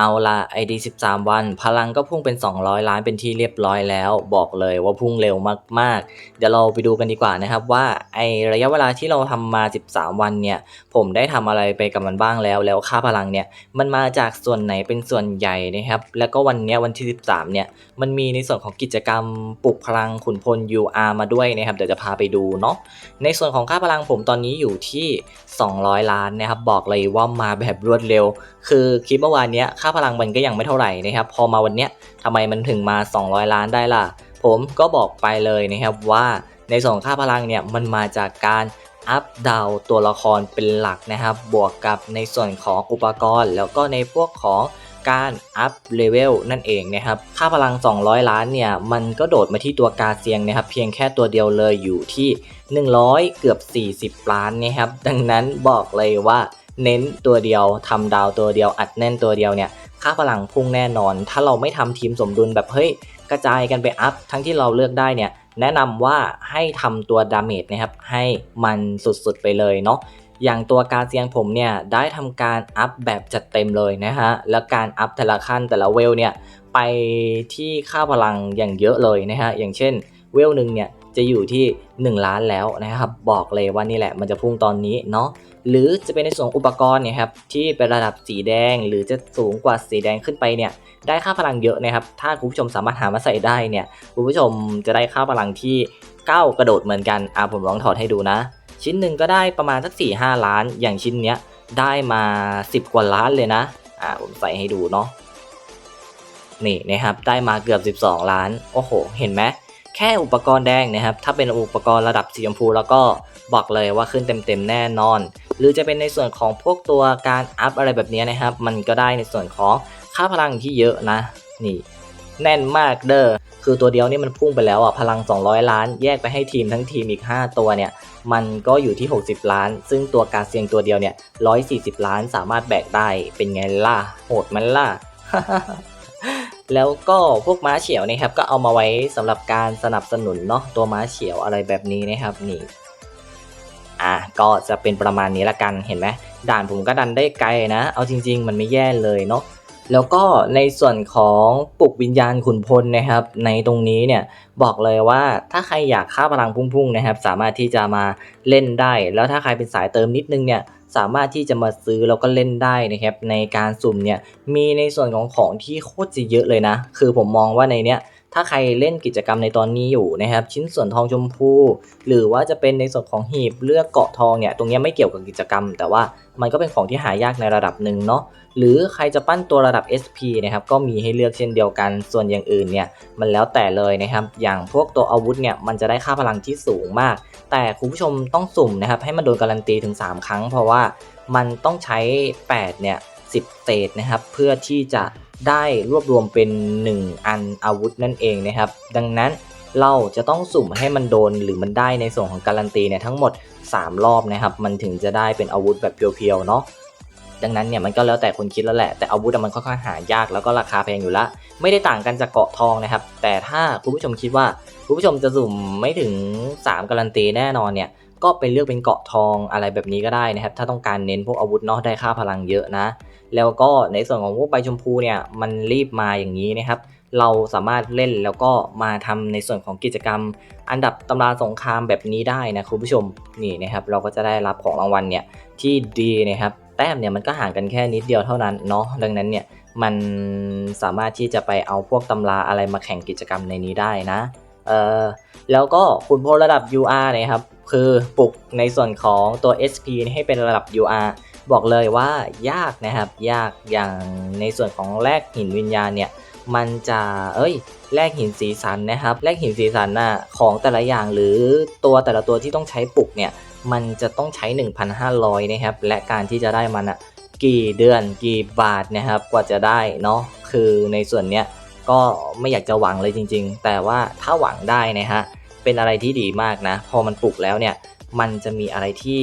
เอาละ ID 13 วัน พลังก็พุ่งเป็น 200 ล้านเป็นที่เรียบร้อยแล้ว บอกเลยว่าพุ่งเร็วมากๆ เดี๋ยวเราไปดูกันดีกว่านะครับว่าไอระยะเวลาที่เราทำมา 13 วันเนี่ย ผมได้ทำอะไรไปกับมันบ้างแล้ว แล้วค่าพลังเนี่ย มันมาจากส่วนไหนเป็นส่วนใหญ่นะครับ แล้วก็วันนี้วันที่ 13 เนี่ย มันมีในส่วนของกิจกรรมปลุกพลังขุนพล UR มาด้วยนะครับ เดี๋ยวจะพาไปดูเนาะ ในส่วนของค่าพลังผมตอนนี้อยู่ที่ 200 ล้านนะครับ บอกเลยว่ามาแบบรวดเร็ว คือคลิปเมื่อวานเนี้ยค่าาพลังมันก็ยังไม่เท่าไหร่นะครับ พอมาวันเนี้ยทำไมมันถึงมา 200 ล้านได้ล่ะ ผมก็บอกไปเลยนะครับว่าในส่วนค่าพลังเนี่ยมันมาจากการอัพดาวตัวละครเป็นหลักนะครับ บวกกับในส่วนของอุปกรณ์ แล้วก็ในพวกของการอัพเลเวลนั่นเองนะครับ ค่าพลัง 200 ล้านเนี่ย มันก็โดดมาที่ตัวกาเซียงนะครับ เพียงแค่ตัวเดียวเลยอยู่ที่ 100 เกือบ 40 ล้านนะครับ ดังนั้นบอกเลยว่า เน้นตัวเดียวทำดาวตัวเดียวอัดแน่นตัวเดียวเนี่ยค่าพลังพุ่งแน่นอน ถ้าเราไม่ทำทีมสมดุลแบบเฮ้ยกระจายกันไปอัพทั้งที่เราเลือกได้เนี่ยแนะนำว่าให้ทำตัวดาเมจนะครับให้มันสุดๆไปเลยเนาะอย่างตัวการเซียงผมเนี่ยได้ทำการอัพแบบจัดเต็มเลยนะฮะแล้วการอัพแต่ละขั้นแต่ละเวลเนี่ยไปที่ค่าพลังอย่างเยอะเลยนะฮะอย่างเช่นเวลหนึ่งเนี่ยจะอยู่ที่ 1 ล้านแล้วนะครับ บอกเลยว่านี่แหละมันจะพุ่งตอนนี้เนาะหรือจะเป็นในส่วนอุปกรณ์เนี่ยครับที่เป็นระดับสีแดงหรือจะสูงกว่าสีแดงขึ้นไปเนี่ยได้ค่าพลังเยอะนะครับ ถ้าคุณผู้ชมสามารถหามาใส่ได้เนี่ยคุณผู้ชมจะได้ค่าพลังที่ก้าวกระโดดเหมือนกันอะผมลองถอดให้ดูนะ ชิ้นหนึ่งก็ได้ประมาณสัก4ี่ห้าล้าน อย่างชิ้นเนี้ยได้มา 10 กว่าล้านเลยนะอ่าผมใส่ให้ดูเนาะนี่นะครับได้มาเกือบ 12 ล้าน โอ้โห เห็นไหม แค่อุปกรณ์แดงนะครับ ถ้าเป็นอุปกรณ์ระดับสีชมพู แล้วก็บอกเลยว่าขึ้นเต็มๆแน่นอน หรือจะเป็นในส่วนของพวกตัวการอัพอะไรแบบนี้นะครับ มันก็ได้ในส่วนของค่าพลังที่เยอะนะ นี่ แน่นมากเด้อคือตัวเดียวนี่มันพุ่งไปแล้วอะพลัง 200 ล้าน แยกไปให้ทีมทั้งทีมอีก 5 ตัวเนี่ยมันก็อยู่ที่ 60 ล้าน ซึ่งตัวการเซียงตัวเดียวเนี่ย140 ล้านสามารถแบกได้เป็นไงล่ะโหดมันล่ะ แล้วก็พวกม้าเฉียวนะครับก็เอามาไว้สำหรับการสนับสนุนเนาะตัวม้าเฉียวอะไรแบบนี้นะครับนี่อะก็จะเป็นประมาณนี้ละกันเห็นไหมด่านผมก็ดันได้ไกลนะ เอาจริง ๆ มันไม่แย่เลยเนาะแล้วก็ในส่วนของปลุกวิญญาณขุนพลนะครับ ในตรงนี้เนี่ยบอกเลยว่าถ้าใครอยากค่าพลังพุ่งๆนะครับ สามารถที่จะมาเล่นได้ แล้วถ้าใครเป็นสายเติมนิดนึงเนี่ย สามารถที่จะมาซื้อแล้วก็เล่นได้นะครับในการสุ่มเนี่ยมีในส่วนของของที่โคตรจะเยอะเลยนะ คือผมมองว่าในเนี้ย ถ้าใครเล่นกิจกรรมในตอนนี้อยู่นะครับ ชิ้นส่วนทองชมพู หรือว่าจะเป็นในส่วนของหีบเลือกเกาะทองเนี่ย ตรงนี้ไม่เกี่ยวกับกิจกรรม แต่ว่ามันก็เป็นของที่หายากในระดับหนึ่งเนาะ หรือใครจะปั้นตัวระดับ SP นะครับ ก็มีให้เลือกเช่นเดียวกัน ส่วนอย่างอื่นเนี่ย มันแล้วแต่เลยนะครับ อย่างพวกตัวอาวุธเนี่ย มันจะได้ค่าพลังที่สูงมาก แต่คุณผู้ชมต้องสุ่มนะครับ ให้มันโดนการันตีถึง 3 ครั้ง เพราะว่ามันต้องใช้ 8 เนี่ย 10เศษนะครับ เพื่อที่จะ ได้รวบรวมเป็น 1 อันอาวุธนั่นเองนะครับ ดังนั้นเราจะต้องสุ่มให้มันโดนหรือมันได้ในส่วนของการันตีเนี่ยทั้งหมด 3 รอบนะครับ มันถึงจะได้เป็นอาวุธแบบเพียวๆเนาะดังนั้นเนี่ยมันก็แล้วแต่คนคิดแล้วแหละ แต่อาวุธมันค่อนข้างหายากแล้วก็ราคาแพงอยู่ละ ไม่ได้ต่างกันจากเกาะทองนะครับ แต่ถ้าคุณผู้ชมคิดว่าคุณผู้ชมจะสุ่มไม่ถึง 3 การันตีแน่นอนเนี่ยก็ไปเลือกเป็นเกาะทองอะไรแบบนี้ก็ได้นะครับ ถ้าต้องการเน้นพวกอาวุธเนาะได้ค่าพลังเยอะนะ แล้วก็ในส่วนของพวกใบชมพูเนี่ยมันรีบมาอย่างนี้นะครับ เราสามารถเล่นแล้วก็มาทำในส่วนของกิจกรรม อันดับตำราสงครามแบบนี้ได้นะคุณผู้ชมนี่นะครับ เราก็จะได้รับของรางวัลเนี่ยที่ดีนะครับ แต้มเนี่ยมันก็ห่างกันแค่นิดเดียวเท่านั้นเนาะดังนั้นเนี่ยมันสามารถที่จะไปเอาพวกตำราอะไรมาแข่งกิจกรรมในนี้ได้นะเออแล้วก็คุณพลระดับ UR นะครับ คือปลุกในส่วนของตัว SP ให้เป็นระดับ UR บอกเลยว่ายากนะครับยากอย่างในส่วนของแลกหินวิญญาณเนี่ยมันจะเอ้ยแลกหินสีสันนะครับแลกหินสีสันน่ะของแต่ละอย่างหรือตัวแต่ละตัวที่ต้องใช้ปลุกเนี่ยมันจะต้องใช้ 1,500 นะครับ และการที่จะได้มันอะกี่เดือนกี่บาทนะครับกว่าจะได้เนาะคือในส่วนเนี้ยก็ไม่อยากจะหวังเลยจริง ๆ แต่ว่าถ้าหวังได้นะฮะเป็นอะไรที่ดีมากนะ พอมันปลุกแล้วเนี่ยมันจะมีอะไรที่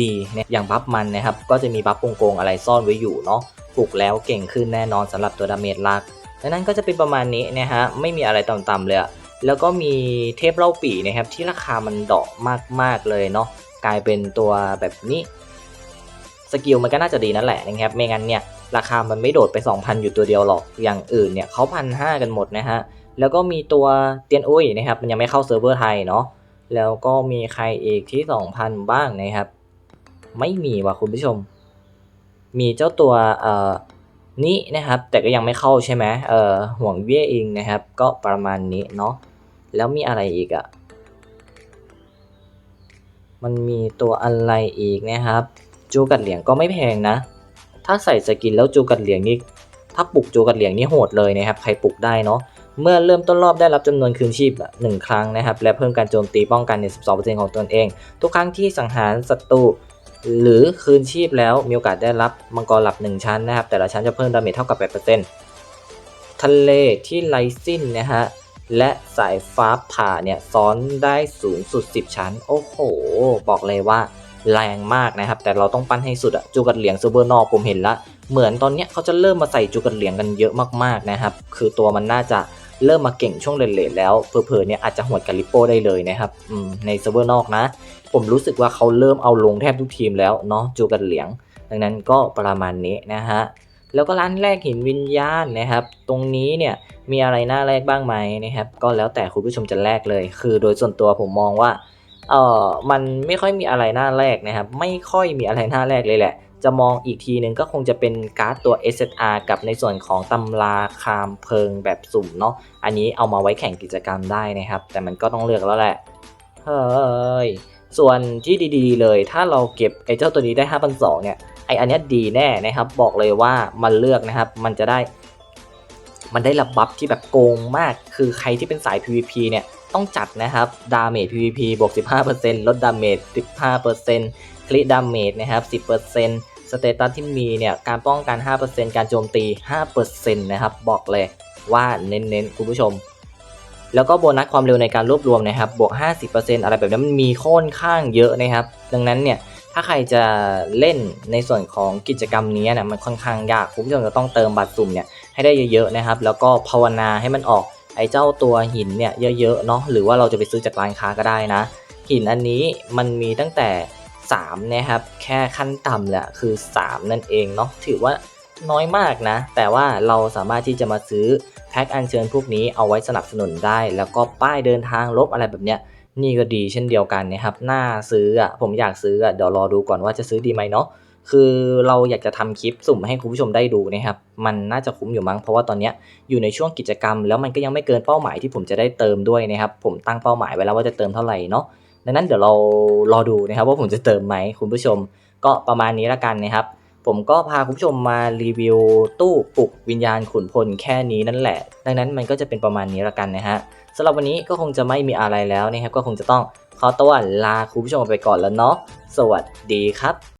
ดีนี่ยอย่างบัฟมันนะครับก็จะมีบัฟโกงๆอะไรซ่อนไว้อยู่เนาะปลุกแล้วเก่งขึ้นแน่นอนสำหรับตัวดาเมจหลักดังนั้นก็จะเป็นประมาณนี้นะฮะไม่มีอะไรต่ำๆเลยแล้วก็มีเทพเล่าปี่นะครับที่ราคามันเดาะมากๆเลยเนาะกลายเป็นตัวแบบนี้สกิลมันก็น่าจะดีนั่นแหละนะครับไม่งั้นเนี่ยราคามันไม่โดดไป 2,000 อยู่ตัวเดียวหรอกอย่างอื่นเนี่ยเขาพันห้ากันหมดนะฮะแล้วก็มีตัวเตียนอุ้ยนะครับมันยังไม่เข้าเซิร์ฟเวอร์ไทยเนาะแล้วก็มีใครอีกที่ 2,000 บ้างนะครับ ไม่มีว่ะคุณผู้ชม มีเจ้าตัวเอ่อนี้นะครับ แต่ก็ยังไม่เข้าใช่ไหมเอ่อห่วงเวียเองนะครับ ก็ประมาณนี้เนาะแล้วมีอะไรอีกอะมันมีตัวอะไรอีกนะครับ จูกัดเหลียงก็ไม่แพงนะ ถ้าใส่สกินแล้วจูกัดเหลียงนี่ถ้าปลุกจูกัดเหลียงนี่โหดเลยนะครับ ใครปลุกได้เนาะเมื่อเริ่มต้นรอบได้รับจำนวนคืนชีพหนึ่งครั้งนะครับ และเพิ่มการโจมตีป้องกันใน 12%ของตนเอง ทุกครั้งที่สังหารศัตรู หรือคืนชีพแล้วมีโอกาสได้รับมังกรหลับ 1 ชั้นนะครับ แต่ละชั้นจะเพิ่มดาเมจเท่ากับ 8%ทะเลที่ไร้สิ้นนะฮะ และสายฟ้าผ่าเนี่ย ซ้อนได้สูงสุด 10 ชั้น โอ้โห บอกเลยว่าแรงมากนะครับ แต่เราต้องปั้นให้สุดอะจูกัดเหลียงซูเปอร์นอกผมเห็นละ เหมือนตอนเนี้ยเขาจะเริ่มมาใส่จูกัดเหลียงกันเยอะมากๆนะครับ คือตัวมันน่าจะ เริ่มมาเก่งช่วงเลทๆแล้วเผลอๆเนี่ยอาจจะหวดกับลิปโป้ได้เลยนะครับในเซิร์ฟเวอร์นอกนะ ผมรู้สึกว่าเขาเริ่มเอาลงแทบทุกทีมแล้วเนาะจูกัดเหลียง ดังนั้นก็ประมาณนี้นะฮะแล้วก็ร้านแรกหินวิญญาณนะครับ ตรงนี้เนี่ยมีอะไรน่าแลกบ้างไหมนะครับ ก็แล้วแต่คุณผู้ชมจะแลกเลย คือโดยส่วนตัวผมมองว่าเออมันไม่ค่อยมีอะไรน่าแลกนะครับ ไม่ค่อยมีอะไรน่าแลกเลยแหละ จะมองอีกทีหนึ่งก็คงจะเป็นการ์ดตัว SSR กับในส่วนของตำราคามเพลิงแบบสุ่มเนาะอันนี้เอามาไว้แข่งกิจกรรมได้นะครับ แต่มันก็ต้องเลือกแล้วแหละเฮ้ยส่วนที่ดีๆ เลยถ้าเราเก็บไอ้เจ้าตัวนี้ได้ 5 2 0 0เนี่ยไออันนี้ดีแน่นะครับ บอกเลยว่ามันเลือกนะครับ มันจะได้ มันได้รับบัฟที่แบบโกงมาก คือใครที่เป็นสาย PVP เนี่ยต้องจัดนะครับ ดาเมจ PVP บวก 15%ลดดาเมจ 15%คลิดาเมจนะครับ 10% สเตตัสที่มีเนี่ยการป้องกัน 5%การโจมตี 5%นะครับบอกเลยว่าเน้นๆ คุณผู้ชม แล้วก็โบนัสความเร็วในการรวบรวมนะครับบวก 50%อะไรแบบนี้มันมีค่อนข้างเยอะนะครับ ดังนั้นเนี่ยถ้าใครจะเล่นในส่วนของกิจกรรมนี้เนี่ยมันค่อนข้างยากคุณผู้ชมจะต้องเติมบัตรสุ่มเนี่ยให้ได้เยอะๆนะครับ แล้วก็ภาวนาให้มันออกไอ้เจ้าตัวหินเนี่ยเยอะๆเนาะหรือว่าเราจะไปซื้อจากร้านค้าก็ได้นะ หินอันนี้มันมีตั้งแต่ 3นะครับ แค่ขั้นต่ำแหละคือ 3 นั่นเองเนาะถือว่าน้อยมากนะ แต่ว่าเราสามารถที่จะมาซื้อแพ็คอัญเชิญพวกนี้เอาไว้สนับสนุนได้ แล้วก็ป้ายเดินทางลบอะไรแบบเนี้ยนี่ก็ดีเช่นเดียวกันนะครับน่าซื้ออะผมอยากซื้ออะเดี๋ยวรอดูก่อนว่าจะซื้อดีไหมเนาะคือเราอยากจะทำคลิปสุ่มให้คุณผู้ชมได้ดูนะครับ มันน่าจะคุ้มอยู่มั้ง เพราะว่าตอนนี้อยู่ในช่วงกิจกรรม แล้วมันก็ยังไม่เกินเป้าหมายที่ผมจะได้เติมด้วยนะครับ ผมตั้งเป้าหมายไว้แล้วว่าจะเติมเท่าไหร่เนาะ ดังนั้นเดี๋ยวเรารอดูนะครับว่าผมจะเติมไหมคุณผู้ชม ก็ประมาณนี้ละกันนะครับ ผมก็พาคุณผู้ชมมารีวิวตู้ปลุกวิญญาณขุนพลแค่นี้นั่นแหละ ดังนั้นมันก็จะเป็นประมาณนี้ละกันนะฮะสำหรับวันนี้ก็คงจะไม่มีอะไรแล้วนะครับ ก็คงจะต้องขอตัวลาคุณผู้ชมไปก่อนแล้วเนาะสวัสดีครับ